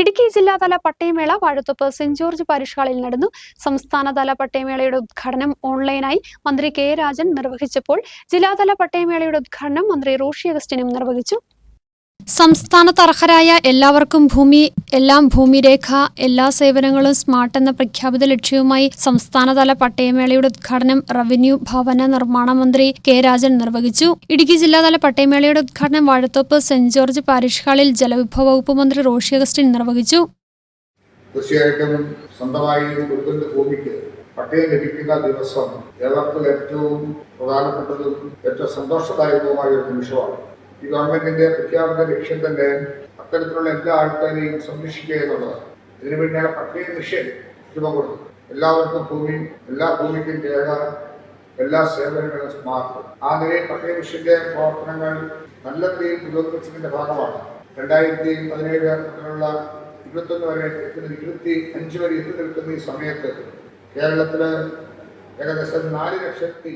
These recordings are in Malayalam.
ഇടുക്കി ജില്ലാതല പട്ടയമേള വാഴത്തൊപ്പ് സെന്റ് ജോർജ് പാരിഷ് ഹാളിൽ നടന്നു സംസ്ഥാനതല പട്ടയമേളയുടെ ഉദ്ഘാടനം ഓൺലൈനായി മന്ത്രി കെ രാജൻ നിർവഹിച്ചപ്പോൾ ജില്ലാതല പട്ടയമേളയുടെ ഉദ്ഘാടനം മന്ത്രി റോഷി അഗസ്റ്റിനും നിർവഹിച്ചു. സംസ്ഥാനത്ത് അർഹരായ എല്ലാവർക്കും ഭൂമി എല്ലാം ഭൂമിരേഖ എല്ലാ സേവനങ്ങളും സ്മാർട്ട് എന്ന പ്രഖ്യാപിത ലക്ഷ്യവുമായി സംസ്ഥാനതല പട്ടയമേളയുടെ ഉദ്ഘാടനം റവന്യൂ ഭവന നിർമ്മാണ മന്ത്രി കെ രാജൻ നിർവഹിച്ചു. ഇടുക്കി ജില്ലാതല പട്ടയമേളയുടെ ഉദ്ഘാടനം വാഴത്തോപ്പ് സെന്റ് ജോർജ് പാരിഷ് ഹാളിൽ ജലവിഭവ വകുപ്പ് മന്ത്രി റോഷി അഗസ്റ്റിൻ നിർവഹിച്ചു. പട്ടയം ലഭിക്കുന്ന ദിവസം കേരളത്തിൽ ഏറ്റവും പ്രധാനപ്പെട്ടതും ഏറ്റവും സന്തോഷദായകവുമായ ഒരു നിമിഷമാണ്. ഈ ഗവൺമെന്റിന്റെ പ്രഖ്യാപിത ലക്ഷ്യം തന്നെ അത്തരത്തിലുള്ള എല്ലാ ആൾക്കാരെയും സംരക്ഷിക്കുക എന്നുള്ളതാണ്. ഇതിനു വേണ്ടിയാണ് പട്ടയ മിഷൻ രൂപം കൊടുത്തത് എല്ലാവർക്കും ഭൂമി എല്ലാ ഭൂമിക്കും രേഖ എല്ലാ സേവനങ്ങളും സ്മാർട്ട് ആ നിലയിൽ പട്ടയ മിഷന്റെ പ്രവർത്തനങ്ങൾ നല്ല നിലയിൽ പുരോഗമിച്ചതിന്റെ ഭാഗമാണ്. രണ്ടായിരത്തി പതിനേഴ് മുതലുള്ള ഇരുപത്തൊന്ന് വരെ എത്തുന്ന ഇരുപത്തി അഞ്ച് വരെ എത്തി നിൽക്കുന്ന ഈ സമയത്ത് കേരളത്തിൽ ഏകദേശം നാല് ലക്ഷത്തി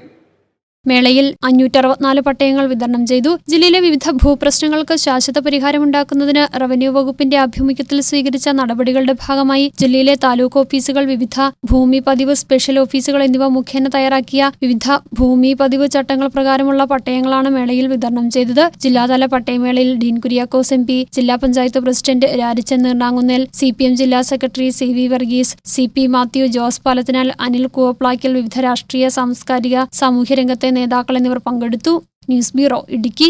മേളയിൽ അഞ്ഞൂറ്ററുപത്തിനാല് പട്ടയങ്ങൾ വിതരണം ചെയ്തു. ജില്ലയിലെ വിവിധ ഭൂപ്രശ്നങ്ങൾക്ക് ശാശ്വത പരിഹാരമുണ്ടാക്കുന്നതിന് റവന്യൂ വകുപ്പിന്റെ ആഭിമുഖ്യത്തിൽ സ്വീകരിച്ച നടപടികളുടെ ഭാഗമായി ജില്ലയിലെ താലൂക്ക് ഓഫീസുകൾ വിവിധ ഭൂമി പതിവ് സ്പെഷ്യൽ ഓഫീസുകൾ എന്നിവ മുഖേന തയ്യാറാക്കിയ വിവിധ ഭൂമി പതിവ് ചട്ടങ്ങൾ പ്രകാരമുള്ള പട്ടയങ്ങളാണ് മേളയിൽ വിതരണം ചെയ്തത്. ജില്ലാതല പട്ടയമേളയിൽ ഡീൻ കുര്യാക്കോസ് എം പി ജില്ലാ panchayat president Rarichan Neernakunnel C P M ജില്ലാ secretary C V Varghese C P Mathew Jose Palathinal Anil Koovaplackal വിവിധ രാഷ്ട്രീയ സാംസ്കാരിക സാമൂഹ്യ രംഗത്തെ നേതാക്കൾ എന്നിവർ പങ്കെടുത്തു. News bureau Idukki.